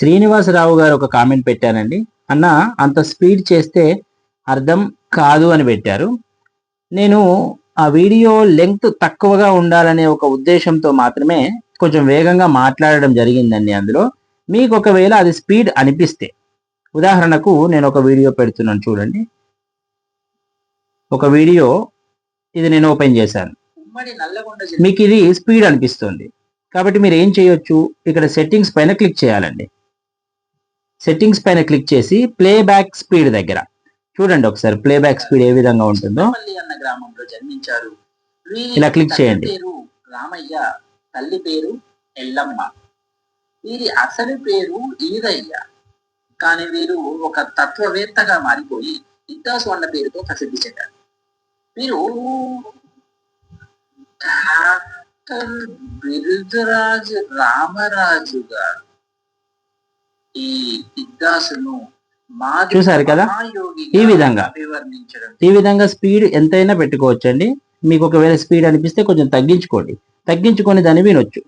శ్రీనివాసరావు గారు ఒక కామెంట్ పెట్టారండి అన్న అంత స్పీడ్ చేస్తే అర్థం కాదు అని పెట్టారు. నేను ఆ వీడియో లెంగ్త్ తక్కువగా ఉండాలనే ఒక ఉద్దేశంతో మాత్రమే కొంచెం వేగంగా మాట్లాడడం జరిగిందండి అందులో. మీకు ఒకవేళ అది స్పీడ్ అనిపిస్తే ఉదాహరణకు నేను ఒక వీడియో పెడుతున్నాను చూడండి. ఒక వీడియో ఇది నేను ఓపెన్ చేశాను. మీకు ఇది స్పీడ్ అనిపిస్తుంది. కాబట్టి మీరు ఏం చేయొచ్చు? ఇక్కడ సెట్టింగ్స్ పైన క్లిక్ చేయాలండి. సెట్టింగ్స్ పైన క్లిక్ చేసి ప్లే బ్యాక్ స్పీడ్ దగ్గర. చూడండి ఒకసారి ప్లే బ్యాక్ స్పీడ్ ఏ విధంగా ఉంటుందో. అన్న గ్రామంలో జన్మించారు. ఇలా క్లిక్ చేయండి. రామయ్య తల్లి పేరు ఎల్లమ్మ. వీరి అసలు పేరు ఈదయ్య. కానీ వీరు ఒక తత్వవేత్తగా మారిపోయి ఇద్దాసు అన్న పేరుతో ప్రసిద్ధి చెందారు. వీరు డాక్టర్ బిరుదరాజు రామరాజు గారు ఈ చూశారు కదా? ఈ విధంగా. ఈ విధంగా స్పీడ్ ఎంతైనా పెట్టుకోవచ్చండి మీకు ఒకవేళ స్పీడ్ అనిపిస్తే కొంచెం తగ్గించుకోండి తగ్గించుకొని దాన్ని వినొచ్చు